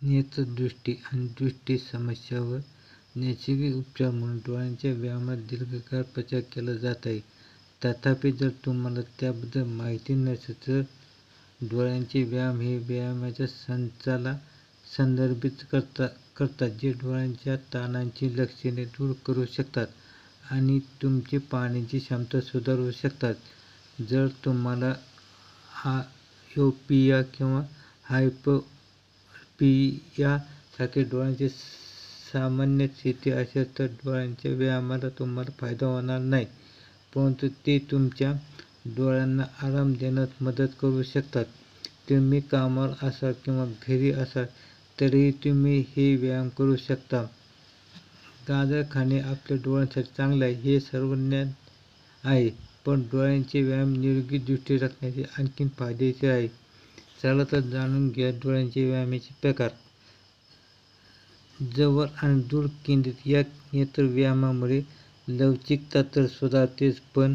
नेत्रदृष्टी आणि दृष्टी समस्यांवर नैसर्गिक उपचार म्हणून डोळ्यांच्या व्यायामात दीर्घकाळ प्रचार केला जात आहे. तथापि, जर तुम्हाला त्याबद्दल माहिती नसेल तर डोळ्यांचे व्यायाम हे व्यायामाच्या संचाला संदर्भित करतात जे डोळ्यांच्या ताणांची लक्षणे दूर करू शकतात आणि तुमची पाहण्याची क्षमता सुधारू शकतात. जर तुम्हाला आयोपिया किंवा हायपरपिया सारख्या डोळ्यांची सामान्य स्थिती असेल तर डोळ्यांच्या व्यायामाचा तुम्हाला फायदा होणार नाही, परंतु ते तुमच्या डोळ्यांना आराम देण्यात मदत करू शकतात. तुम्ही कामावर असाल किंवा घरी असाल तरीही तुम्ही हे व्यायाम करू शकता. गाजर खाणे आपल्या डोळ्यांसाठी चांगले आहे हे सर्वज्ञात आहे, पण डोळ्यांचे व्यायाम निरोगी दृष्टी राखण्यासाठी आणखी फायदेशीर आहे. चला तर जाणून घ्या डोळ्यांचे व्यायामाचे प्रकार. जवळ आणि दूर केंद्रित या नेत्रव्यायामामुळे लवचिकता तर सुधारतेच पण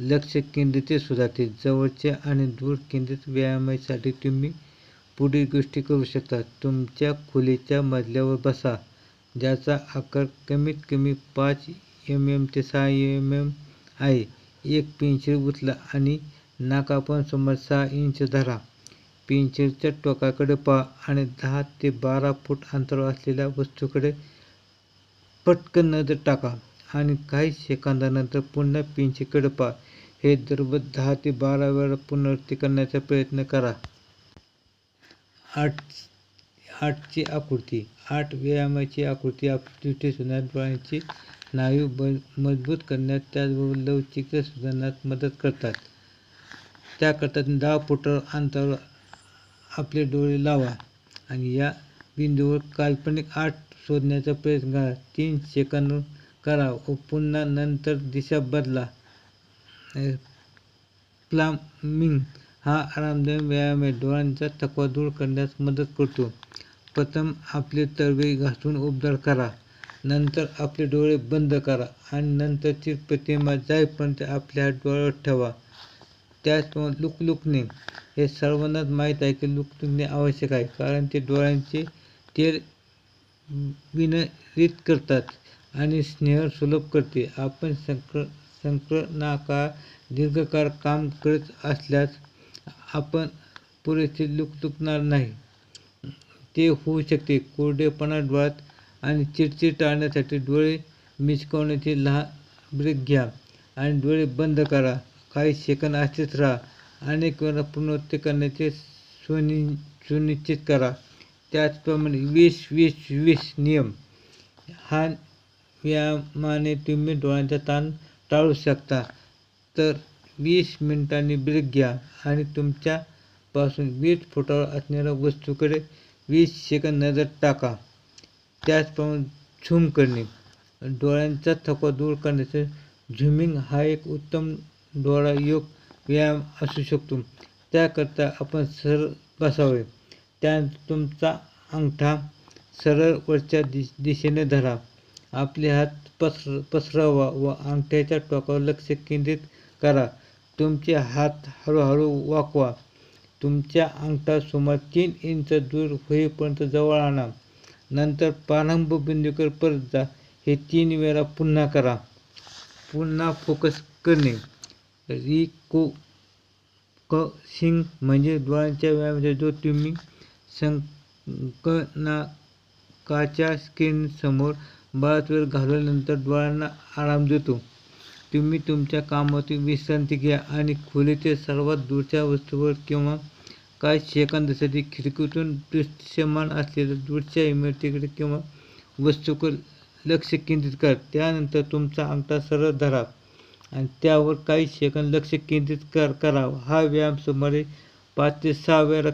लक्ष केंद्रितही सुधारते. जवळच्या आणि दूर केंद्रित व्यायामासाठी तुम्ही पुढील गोष्टी करू शकता. तुमच्या खोलीच्या मजल्यावर बसा, ज्याचा आकार कमीत कमी पाच एम एम ते सहा एम एम आहे. एक पेन्सिल उचला आणि नाकापासून समोर सहा इंच धरा. पिंचरच्या टोकाकडे पहा आणि दहा ते बारा फूट अंतरावर असलेल्या वस्तूकडे पटकन नजर टाका आणि काही सेकंदानंतर पुन्हा पिंचीकडे पहा. हे दररोज दहा ते बारा वेळा पुनरावृत्ती करण्याचा प्रयत्न करा. आठची आकृती. आठ व्यायामाची आकृती आपली दृष्टी सुधारण्यात, ब मजबूत करण्यात, त्याचबरोबर लवचिकता सुधारण्यात मदत करतात. त्याकरता दहा फुटांवर अंतरावर आपले डोळे लावा आणि या बिंदूवर काल्पनिक आठ शोधण्याचा प्रयत्न करा. तीन सेकंद करा व पुन्हा नंतर दिशा बदला. प्लामिंग हा आरामदायक व्यायाम आहे, डोळ्यांचा थकवा दूर करण्यास मदत करतो. प्रथम आपले तळवे घासून उबदार करा. नंतर आपले डोळे बंद करा आणि नंतरची प्रतिमा जाईपर्यंत आपल्या डोळ्यात डोळ्यावर ठेवा. त्याचप्रमाणे लुकलुकणे. हे सर्वांनाच माहीत आहे की लुकलुकणे आवश्यक आहे, कारण ते डोळ्यांचे तेल विनरित करतात आणि स्नेह सुलभ करते. आपण संकटकाळात दीर्घकाळ काम करत असल्यास आपण पुरेसे लुक तुकणार नाही. ते होऊ शकते. कोरडेपणा डोळ्यात आणि चिडचिड टाळण्यासाठी डोळे मिचकावण्याचे लहान ब्रेक घ्या आणि डोळे बंद करा. काही सेकंद असेच राहा. अनेक वेळा पुनरावृत्ती करण्याचे सुनि सुनिश्चित करा. त्याचप्रमाणे वीस वीस वीस नियम. हा व्यायामाने तुम्ही डोळ्यांचा ताण टाळू शकता. तर वीस मिनिटांनी ब्रेक घ्या आणि तुमच्यापासून वीस फुटावर असणाऱ्या वस्तूकडे वीस सेकंद नजर टाका. त्याचप्रमाणे झूम करणे. डोळ्यांचा थकवा दूर करण्याचे झूमिंग हा एक उत्तम डोळा योग व्यायाम असू शकतो. त्याकरता आपण सरळ बसावे. त्या तुमचा अंगठा सरळ वरच्या दिशेने धरा. आपले हात पसर पसरवा व अंगठ्याच्या टोकावर लक्ष केंद्रित करा. तुमचे हात हळूहळू वाकवा. तुमच्या अंगठा सुमार तीन इंच दूर होईपर्यंत जवळ आणा. नंतर प्रारंभ बिंदूकर परत जा. हे तीन वेळा पुन्हा करा. पुन्हा फोकस करणे. रिफोकसिंग म्हणजे डोळ्यांच्या व्यायामध्ये जो तुम्ही संगणकाच्या स्क्रीनसमोर बराच वेळ घालवल्यानंतर डोळ्यांना आराम देतो. तुम्ही तुमच्या कामातून विश्रांती घ्या आणि खोलीतील सर्वात दूरच्या वस्तूवर किंवा काही सेकंदांसाठी खिडकीतून दृश्यमान असलेल्या दूरच्या इमारतीकडे किंवा वस्तूकडे लक्ष केंद्रित करा. त्यानंतर तुमचा अंगठा सरळ धरा आणि त्यावर काही सेकंद लक्ष केंद्रित कर करावं हा व्यायाम सुमारे पाच ते सहा वेळा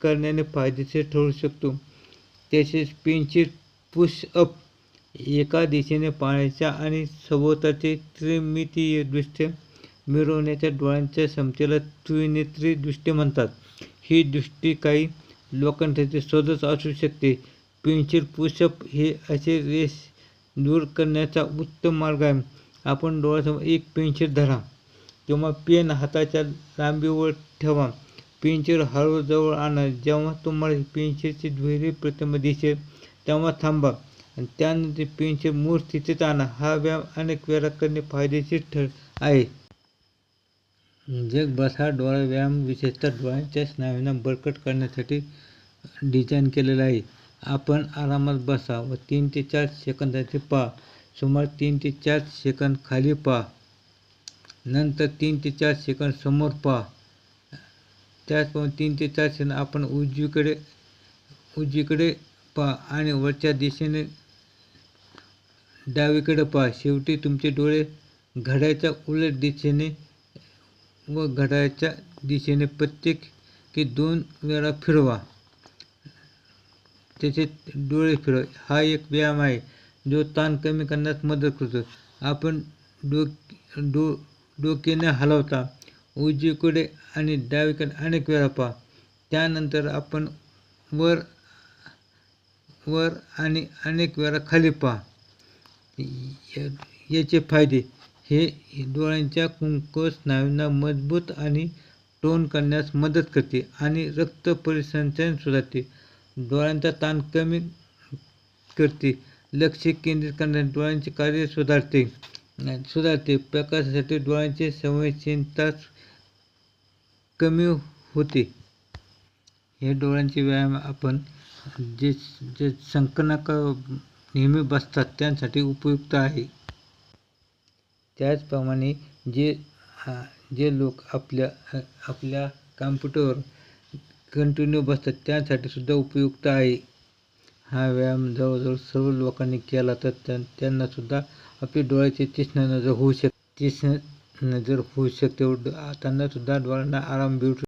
करण्याने फायदेशीर ठरू शकतो. तसेच पेन्सिल पुश-अप. एका दिशेने पाण्याच्या आणि सभोवतालचे त्रिमितीय दृश्य मिळवण्याच्या डोळ्यांच्या क्षमतेला त्रिनेत्री दृष्टी म्हणतात. ही दृष्टी काही लोकांसाठी सहजच असू शकते. पेन्सिल पुशअप हे असे रेष दूर करण्याचा उत्तम मार्ग आहे. आपण डोळ्यासमोर एक पेन्सिल धरा. किंवा पेन हाताच्या लांबीवर ठेवा पेन्सिल हळू जवळ आणा. जेव्हा तुम्हाला ही पेन्सिलची दुहेरी प्रतिमा दिसेल तेव्हा थांबा आणि त्यानंतर पेन्सिल मूळ स्थितीत आणा. हा व्यायाम अनेक वेळा करणे फायदेशीर ठर आहे. जगभर हा डोळा व्यायाम विशेषतः डोळ्यांच्या स्नायूंना बळकट करण्यासाठी डिझाईन केलेला आहे. आपण आरामात बसा व तीन ते चार सेकंदाचे पहा. सुमारे तीन ते चार सेकंद खाली पहा. नंतर तीन ते चार सेकंद समोर पहा. त्याचप्रमाणे तीन ते चार सेकंद आपण उजवीकडे उजवीकडे पहा आणि वरच्या दिशेने डावीकडे पहा. शेवटी तुमचे डोळे घड्याच्या उलट दिशेने व घड्याच्या दिशेने प्रत्येक की दोन वेळा फिरवा. त्याचे डोळे फिरवा. हा एक व्यायाम आहे. जो ताण कमी करण्यास मदत करतो. आपण डोक डो डोक्याने हलवता उजवीकडे आणि डावीकडे अनेक वेळा पहा. त्यानंतर आपण वर वर आणि अनेक वेळा खाली पहा. या- याचे फायदे हे डोळ्यांच्या कुंकू स्नायूंना मजबूत आणि टोन करण्यास मदत करते आणि रक्त परिसंचन सुधारते. डोळ्यांचा ताण कमी करते. लक्ष केंद्रित करण्याने डोळ्यांचे कार्य सुधारते. सुधारते. प्रकाशासाठी डोळ्यांची संवेदनशीलता कमी होते. हे डोळ्यांचे व्यायाम आपण जे जे संकनक नेहमी बसतात त्यांसाठी उपयुक्त आहे. त्याचप्रमाणे जे जे लोक आपल्या आपल्या कॉम्प्युटरवर कंटिन्यू बसतात त्यांसाठी सुद्धा उपयुक्त आहे. हा व्यायाम जवळजवळ सर्व लोकांनी केला तर त्यां त्यांना सुद्धा आपली डोळ्याची तीक्ष्ण नजर होऊ शक तीक्ष्ण नजर होऊ शकते व ड- त्यांना सुद्धा डोळ्यांना आराम भेटू